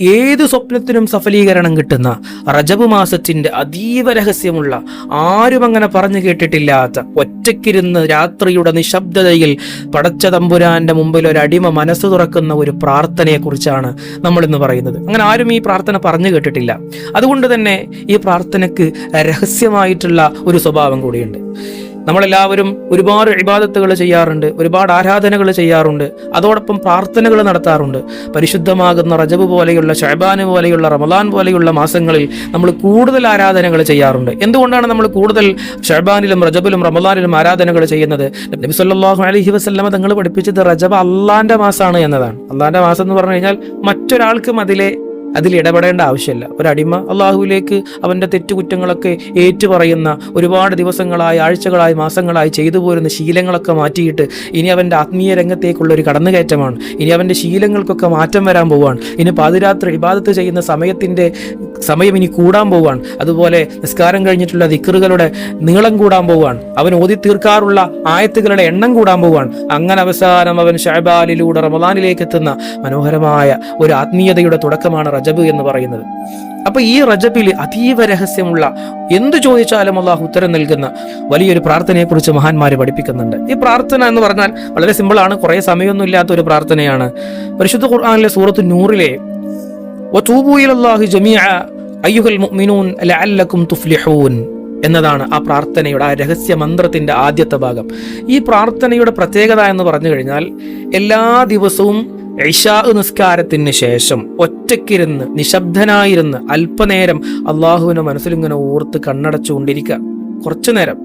ഏത് സ്വപ്നത്തിനും സഫലീകരണം കിട്ടുന്ന റജബ് മാസത്തിന്റെ അതീവ രഹസ്യമുള്ള ആരും അങ്ങനെ പറഞ്ഞു കേട്ടിട്ടില്ലാത്ത ഒറ്റയ്ക്കിരുന്ന് രാത്രിയുടെ നിശബ്ദതയിൽ പടച്ച തമ്പുരാന്റെ മുമ്പിൽ ഒരു അടിമ മനസ്സ് തുറക്കുന്ന ഒരു പ്രാർത്ഥനയെക്കുറിച്ചാണ് നമ്മൾ ഇന്ന് പറയുന്നത്. അങ്ങനെ ആരും ഈ പ്രാർത്ഥന പറഞ്ഞു കേട്ടിട്ടില്ല. അതുകൊണ്ട് തന്നെ ഈ പ്രാർത്ഥനയ്ക്ക് രഹസ്യമായിട്ടുള്ള ഒരു സ്വഭാവം കൂടിയുണ്ട്. നമ്മളെല്ലാവരും ഒരുപാട് ഇബാദത്തുകൾ ചെയ്യാറുണ്ട് ഒരുപാട് ആരാധനകൾ ചെയ്യാറുണ്ട് അതോടൊപ്പം പ്രാർത്ഥനകൾ നടത്താറുണ്ട്. പരിശുദ്ധമാകുന്ന റജബ് പോലെയുള്ള ഷഹബാന് പോലെയുള്ള റമദാൻ പോലെയുള്ള മാസങ്ങളിൽ നമ്മൾ കൂടുതൽ ആരാധനകൾ ചെയ്യാറുണ്ട്. എന്തുകൊണ്ടാണ് നമ്മൾ കൂടുതൽ ഷഹബാനിലും റജബിലും റമദാനിലും ആരാധനകൾ ചെയ്യുന്നത്? നബി സല്ലല്ലാഹു അലൈഹി വസല്ലമ തങ്ങൾ പഠിപ്പിച്ചത് റജബ് അള്ളാന്റെ മാസമാണ് എന്നതാണ്. അള്ളാന്റെ മാസം എന്ന് പറഞ്ഞു കഴിഞ്ഞാൽ മറ്റൊരാൾക്കും അതിലെ അതിൽ ഇടപെടേണ്ട ആവശ്യമില്ല. ഒരടിമ അള്ളാഹുവിലേക്ക് അവന്റെ തെറ്റുകുറ്റങ്ങളൊക്കെ ഏറ്റുപറയുന്ന ഒരുപാട് ദിവസങ്ങളായി ആഴ്ചകളായി മാസങ്ങളായി ചെയ്തു പോരുന്ന ശീലങ്ങളൊക്കെ മാറ്റിയിട്ട് ഇനി അവന്റെ ആത്മീയ രംഗത്തേക്കുള്ള ഒരു കടന്നുകയറ്റമാണ്. ഇനി അവന്റെ ശീലങ്ങൾക്കൊക്കെ മാറ്റം വരാൻ പോവുകയാണ്. ഇനി പാതിരാത്രി ഇബാദത്ത് ചെയ്യുന്ന സമയത്തിന്റെ സമയം ഇനി കൂടാൻ പോവുകയാണ്. അതുപോലെ നിസ്കാരം കഴിഞ്ഞിട്ടുള്ള ദിക്കറുകളുടെ നീളം കൂടാൻ പോവുകയാണ്. അവൻ ഓതി തീർക്കാറുള്ള ആയത്തുകളുടെ എണ്ണം കൂടാൻ പോവുകയാണ്. അങ്ങനെ അവസാനം അവൻ ഷഹബാലിലൂടെ റമദാനിലേക്ക് എത്തുന്ന മനോഹരമായ ഒരു ആത്മീയതയുടെ തുടക്കമാണ് റജബ് എന്ന് പറയുന്നത്. അപ്പൊ ഈ റജബിൽ അതീവ രഹസ്യമുള്ള എന്ത് ചോദിച്ചാലും അള്ളാഹു ഉത്തരം നൽകുന്ന വലിയൊരു പ്രാർത്ഥനയെക്കുറിച്ച് മഹാന്മാരെ പഠിപ്പിക്കുന്നുണ്ട്. ഈ പ്രാർത്ഥന എന്ന് പറഞ്ഞാൽ വളരെ സിമ്പിളാണ് കുറേ സമയമൊന്നും ഇല്ലാത്ത ഒരു പ്രാർത്ഥനയാണ്. പരിശുദ്ധ ഖുർആാനിലെ സൂറത്ത് നൂറിലെ എന്നതാണ് ആ പ്രാർത്ഥനയുടെ ആ രഹസ്യ മന്ത്രത്തിന്റെ ആദ്യത്തെ ഭാഗം. ഈ പ്രാർത്ഥനയുടെ പ്രത്യേകത എന്ന് പറഞ്ഞു കഴിഞ്ഞാൽ എല്ലാ ദിവസവും ഇഷാ നിസ്കാരത്തിന് ശേഷം ഒറ്റക്കിരുന്ന് നിശബ്ദനായിരുന്ന് അല്പനേരം അള്ളാഹുവിനെ മനസ്സിലിങ്ങനെ ഓർത്ത് കണ്ണടച്ചുകൊണ്ടിരിക്കുക. കുറച്ചു നേരം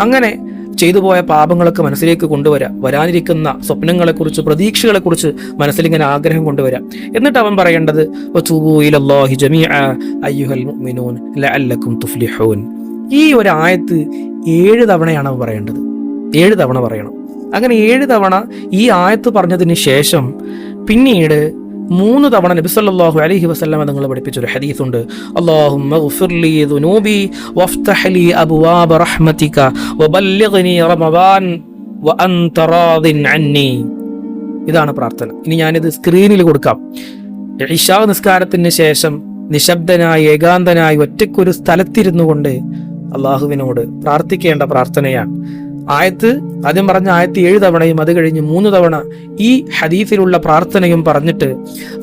അങ്ങനെ ചെയ്തു പോയ പാപങ്ങളൊക്കെ മനസ്സിലേക്ക് കൊണ്ടുവരാം. വരാനിരിക്കുന്ന സ്വപ്നങ്ങളെക്കുറിച്ച് പ്രതീക്ഷകളെക്കുറിച്ച് മനസ്സിലിങ്ങനെ ആഗ്രഹം കൊണ്ടുവരാം. എന്നിട്ട് അവൻ പറയേണ്ടത് "വതൂബൂ ഇലല്ലാഹി ജമീഅ അയ്യുഹൽ മുഅ്മിനൂൻ ലഅല്ലക്കും തുഫ്ലിഹൂൻ. ഈ ഒരു ആയത്ത് ഏഴ് തവണയാണ് അവൻ പറയേണ്ടത്. ഏഴ് തവണ പറയണം. അങ്ങനെ ഏഴ് തവണ ഈ ആയത്ത് പറഞ്ഞതിന് ശേഷം പിന്നീട് മൂന്ന് തവണ നബി അലഹി അലൈഹി നിങ്ങൾ പഠിപ്പിച്ച ഒരു ഹദീസ് ഉണ്ട് അല്ലാഹുമ്മ ഗ്ഫിർ ലി ദുനൂബി വഫ്തഹ് ലി അബ്വാബ റഹ്മതിക വബല്ലിഗ്നി റമദാൻ വഅൻത അന്നി. ഇതാണ് പ്രാർത്ഥന. ഇനി ഞാനിത് സ്ക്രീനിൽ കൊടുക്കാം. ഇഷാ നിസ്കാരത്തിന് ശേഷം നിശബ്ദനായി ഏകാന്തനായി ഒറ്റയ്ക്കൊരു സ്ഥലത്തിരുന്നു കൊണ്ട് അള്ളാഹുവിനോട് പ്രാർത്ഥിക്കേണ്ട പ്രാർത്ഥനയാണ്. ആയത്ത് ആദ്യം പറഞ്ഞ ആയത്ത് ഏഴ് തവണയും അത് കഴിഞ്ഞ് മൂന്ന് തവണ ഈ ഹദീസിലുള്ള പ്രാർത്ഥനയും പറഞ്ഞിട്ട്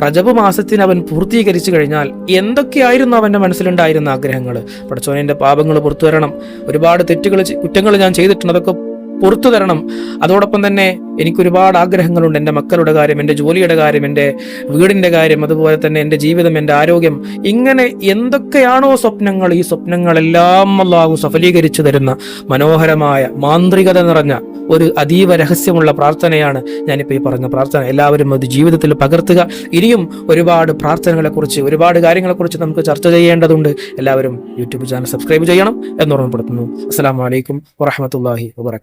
റജബ് മാസത്തിന് അവൻ പൂർത്തീകരിച്ചു കഴിഞ്ഞാൽ എന്തൊക്കെയായിരുന്നു അവന്റെ മനസ്സിലുണ്ടായിരുന്ന ആഗ്രഹങ്ങൾ? പഠിച്ചോനെ എന്റെ പാപങ്ങൾ പുറത്തു വരണം ഒരുപാട് തെറ്റുകൾ കുറ്റങ്ങൾ ഞാൻ ചെയ്തിട്ടുണ്ട്. അതൊക്കെ പുറത്തു തരണം. അതോടൊപ്പം തന്നെ എനിക്ക് ഒരുപാട് ആഗ്രഹങ്ങളുണ്ട്. എന്റെ മക്കളുടെ കാര്യം എന്റെ ജോലിയുടെ കാര്യം എന്റെ വീടിന്റെ കാര്യം അതുപോലെ തന്നെ എന്റെ ജീവിതം എന്റെ ആരോഗ്യം. ഇങ്ങനെ എന്തൊക്കെയാണോ സ്വപ്നങ്ങൾ ഈ സ്വപ്നങ്ങളെല്ലാം അള്ളാഹു സഫലീകരിച്ചു തരുന്ന മനോഹരമായ മാന്ത്രികത നിറഞ്ഞ ഒരു അതീവ രഹസ്യമുള്ള പ്രാർത്ഥനയാണ് ഞാനിപ്പോൾ ഈ പറഞ്ഞ പ്രാർത്ഥന. എല്ലാവരും അത് ജീവിതത്തിൽ പകർത്തുക. ഇനിയും ഒരുപാട് പ്രാർത്ഥനകളെക്കുറിച്ച് ഒരുപാട് കാര്യങ്ങളെക്കുറിച്ച് നമുക്ക് ചർച്ച ചെയ്യേണ്ടതുണ്ട്. എല്ലാവരും യൂട്യൂബ് ചാനൽ സബ്സ്ക്രൈബ് ചെയ്യണം എന്ന് ഓർമ്മപ്പെടുത്തുന്നു അസ്സാം വലൈക്കും വാഹമത്തല്ലാഹി വാബർക്കാത്തു